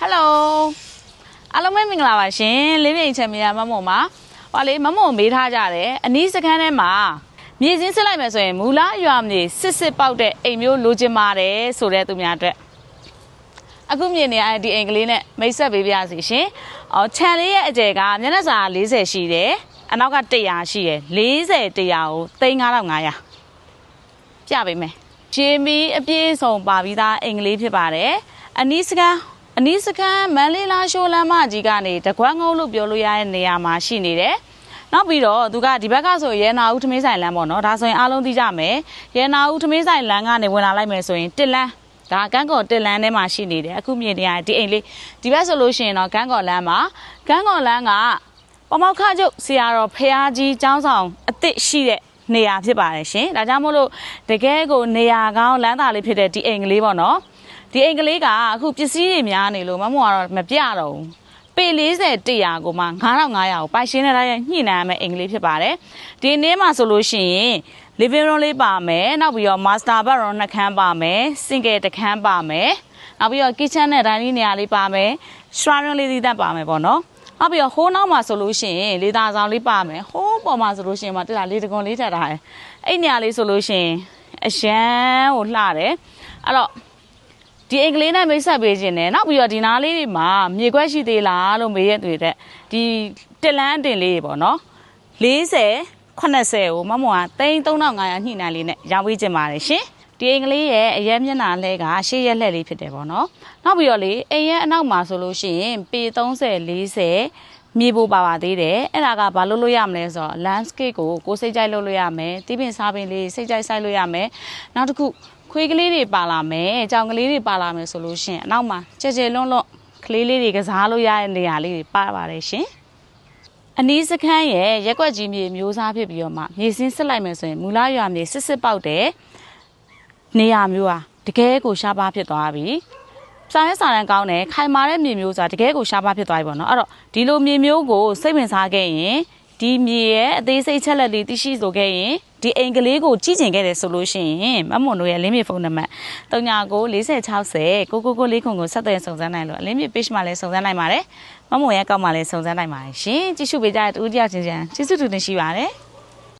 ဟယ်လိုအားလုံးပဲမင်္ဂလာပါရှင်လေးပြိန်ချန်ပီယံမမုံပါဟောလေမမုံမေးထားကြတယ်အနီးစခန်းထဲမှာမြေစင်းစစ်လိုက်မယ်ဆိုရင်မူလာရွာမနေစစ်စစ်ပေါက်တဲ့အိမ်မျိုးလိုချင်ပါတယ်ဆိုတဲ့သူများအတွက်အခုမြင်နေရတဲ့ဒီအိမ်ကလေးနဲ့မိတ်ဆက်ပေးပါရစီရှင်အော်ခြံလေးရဲ့အကျယ်ကမျက်နှာစာ40ရှိတယ်အနောက်က100ရှိတယ်40 100ကို3500ပြပေးမယ်ဂျီမီအပြည့်စုံပါပြီးသားအင်္ဂလိပ်ဖြစ်ပါတယ်အနီးစကန် အနီးစကန်မန်လေးလာရှိုးလမ်းမကြီးကနေတကွမ်းငုံလို့ပြောလို့ရတဲ့နေရာမှာရှိနေတယ်နောက်ပြီးတော့သူကဒီဘက်ကဆိုရဲနာဦးထမင်းဆိုင်လမ်းပေါ့နော်ဒါဆိုရင်အားလုံးသိကြမယ်ရဲနာဦးထမင်းဆိုင်လမ်းကနေဝင်လာလိုက်မယ်ဆိုရင်တစ်လမ်းဒါကန်းကော်တစ်လမ်းထဲမှာရှိနေတယ်အခုမြင်နေရတဲ့ဒီအိမ်လေးဒီဘက်ဆိုလို့ရှိရင်တော့ကန်းကော်လမ်းမှာကန်းကော်လမ်းကပမောက်ခကျုပ်ဆရာတော်ဖះကြီးကျောင်းဆောင်အစ်စ်ရှိတဲ့နေရာဖြစ်ပါတယ်ရှင်ဒါကြောင့်မို့လို့တကယ်ကိုနေရာကောင်းလမ်းသာလေးဖြစ်တဲ့ဒီအိမ်ကလေးပေါ့နော် ဒီအိမ်ကလေးကအခုပစ္စည်းတွေများနေလို့မမကတော့မပြတော့ဘူးပေ40 100ကိုမှ9500ကိုပိုင်ရှင်းနေတဲ့ညှိနှိုင်းရမယ့်အိမ်ကလေးဖြစ်ပါတယ်ဒီနေ့မှဆိုလို့ရှိရင် living room လေးပါမယ်နောက်ပြီးတော့ master bedroom နှစ်ခန်းပါမယ် single တစ်ခန်းပါမယ်နောက်ပြီးတော့ kitchen နဲ့ dining နေရာလေးပါမယ် shrine room လေးသီးသန့်ပါမယ်ပေါ့နော်နောက်ပြီးတော့ဟိုးနောက်မှာဆိုလို့ရှိရင်လေသာဆောင်လေးပါမယ်ဟိုးပေါ်မှာဆိုလို့ရှိရင်မတက်တာလေတကွန်လေးထပ်ထားတယ်အဲ့နေရာလေးဆိုလို့ရှိရင်အရန်ကိုလှတယ်အဲ့တော့ ဒီအင်္ဂလိပ်နဲ့မိတ်ဆက်ပေးခြင်းနဲ့နောက်ပြီးတော့ဒီနားလေးတွေမှာမြေခွက်ရှိသေးလားလို့မေးရတဲ့တဲ့ဒီတက်လန်းအတင်လေးတွေပေါ့နော်40 80ကိုမမွာ3500ညှိနှိုင်းလေးနဲ့ရောင်းပေးခြင်းပါတယ်ရှင်ဒီအင်္ဂလိပ်ရဲ့အရက်မျက်နှာလဲကရှေ့ရက်လက်လေးဖြစ်တယ်ပေါ့နော်နောက်ပြီးတော့လေအိမ်ရဲ့အနောက်မှာဆိုလို့ရှိရင်ပေ30 40 မြေပိုပါပါသေးတယ်အဲ့ဒါကဘာလို့လို့ရမလဲဆိုတော့ landscape ကိုကိုယ်စိတ်ကြိုက်လုပ်လို့ရမယ်တီးပင်စားပင်လေးစိတ်ကြိုက်ဆိုင်လို့ရမယ်နောက်တစ်ခုခွေးကလေးတွေပါလာမယ်ကြောင်ကလေးတွေပါလာမယ်ဆိုလို့ရှိရင်အနောက်မှာကြဲကြဲလွန်းလွန်းကလေးလေးတွေကစားလို့ရတဲ့နေရာလေးတွေပါပါတယ်ရှင်အနီးစခန်းရဲ့ရက်ွက်ကြီးမြေမျိုးစားဖြစ်ပြီးတော့မှမြေစင်းစစ်လိုက်မယ်ဆိုရင်မူလာရွာမြေစစ်စစ်ပေါက်တဲ့နေရာမျိုးဟာတကယ်ကိုရှားပါဖြစ်သွားပြီ။ စာရဲစာရန်ကောင်းတယ်ခိုင်မာတဲ့မြေမျိုးဆိုတာတကယ်ကိုရှားပါဖြစ်သွားပြီပေါ့နော်။အဲ့တော့ဒီလိုမြေမျိုးကိုစိတ်ဝင်စားခဲ့ရင်ဒီမြေရဲ့အသေးစိတ်ချက်လက်လေးသိရှိဆိုခဲ့ရင်ဒီအိမ်ကလေးကိုကြည့်ကျင်ခဲ့တယ်ဆိုလို့ရှိရင်မမွန်တို့ရဲ့လင်းမြေဖုန်းနံပါတ်394060ကိုကိုကိုလေးခုံကိုဆက်သွယ်စုံစမ်းနိုင်လို့အလင်းမြေ page မှာလည်းစုံစမ်းနိုင်ပါတယ်မမွန်ရဲ့ကောက်မှာလည်းစုံစမ်းနိုင်ပါတယ်ရှင်ကြည့်ရှုပေးကြတဲ့တူတယောက်ချင်းချင်းကျေးဇူးတူတင်ရှိပါတယ်